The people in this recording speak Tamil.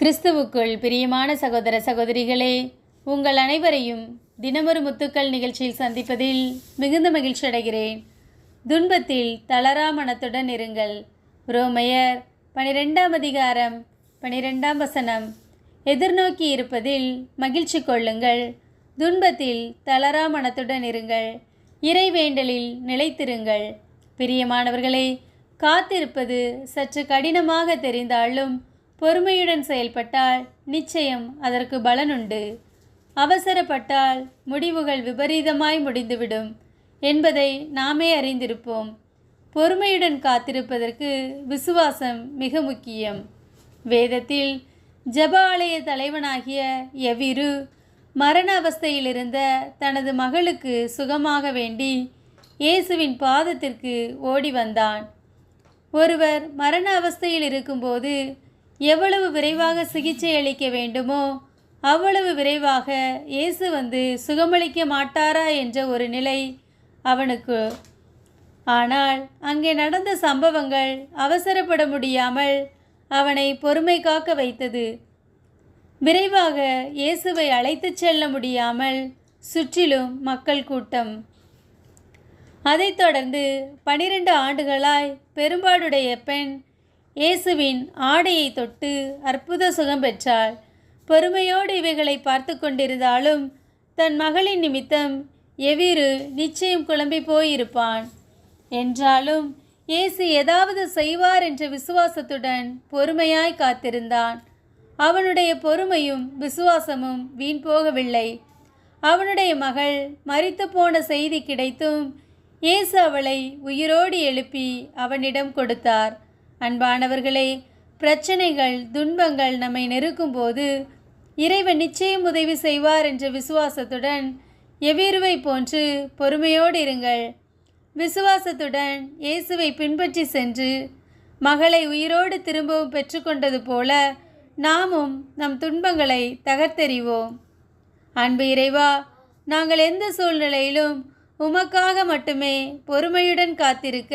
கிறிஸ்துவுக்குள் பிரியமான சகோதர சகோதரிகளே உங்கள் அனைவரையும் தினமொரு முத்துக்கள் நிகழ்ச்சியில் சந்திப்பதில் மிகுந்த மகிழ்ச்சி அடைகிறேன். துன்பத்தில் தளரா மனத்துடன் இருங்கள். ரோமையர் பனிரெண்டாம் அதிகாரம் பனிரெண்டாம் வசனம். எதிர்நோக்கி இருப்பதில் மகிழ்ச்சி கொள்ளுங்கள். துன்பத்தில் தளரா மனத்துடன் இருங்கள். இறைவேண்டலில் நிலைத்திருங்கள். பிரியமானவர்களே காத்திருப்பது சற்று கடினமாக தெரிந்தாலும் பொறுமையுடன் செயல்பட்டால் நிச்சயம் அதற்கு பலனுண்டு. அவசரப்பட்டால் முடிவுகள் விபரீதமாய் முடிந்துவிடும் என்பதை நாமே அறிந்திருப்போம். பொறுமையுடன் காத்திருப்பதற்கு விசுவாசம் மிக முக்கியம். வேதத்தில் ஜெப ஆலய தலைவனாகிய எவிரு மரண அவஸ்தையிலிருந்த தனது மகளுக்கு சுகமாக வேண்டி இயேசுவின் பாதத்திற்கு ஓடி வந்தான். ஒருவர் மரண அவஸ்தையில் இருக்கும்போது எவ்வளவு விரைவாக சிகிச்சை அளிக்க வேண்டுமோ அவ்வளவு விரைவாக இயேசு வந்து சுகமளிக்க மாட்டாரா என்ற ஒரு நிலை அவனுக்கு. ஆனால் அங்கே நடந்த சம்பவங்கள் அவசரப்பட முடியாமல் அவனை பொறுமை காக்க வைத்தது. விரைவாக இயேசுவை அழைத்துச் செல்ல முடியாமல் சுற்றிலும் மக்கள் கூட்டம். அதைத் தொடர்ந்து பனிரெண்டு ஆண்டுகளாய் பெரும்பாடுடைய பெண் இயேசுவின் ஆடையை தொட்டு அற்புத சுகம் பெற்றாள். பொறுமையோடு இவைகளை பார்த்து கொண்டிருந்தாலும் தன் மகளின் நிமித்தம் எவிரு நிச்சயம் குழம்பி போயிருப்பான். என்றாலும் இயேசு ஏதாவது செய்வார் என்ற விசுவாசத்துடன் பொறுமையாய் காத்திருந்தான். அவனுடைய பொறுமையும் விசுவாசமும் வீண் போகவில்லை. அவனுடைய மகள் மறித்து போன செய்தி கிடைத்தும் இயேசு அவளை உயிரோடு எழுப்பி அவனிடம் கொடுத்தார். அன்பானவர்களே பிரச்சனைகள் துன்பங்கள் நம்மை நெருக்கும்போது இறைவன் நிச்சயம் உதவி செய்வார் என்ற விசுவாசத்துடன் எவ்விருவை போன்று பொறுமையோடு இருங்கள். விசுவாசத்துடன் இயேசுவை பின்பற்றி சென்று மகளை உயிரோடு திரும்பவும் பெற்றுக்கொண்டது போல நாமும் நம் துன்பங்களை தகர்த்தெறிவோம். அன்பு இறைவா நாங்கள் எந்த சூழ்நிலையிலும் உமக்காக மட்டுமே பொறுமையுடன் காத்திருக்க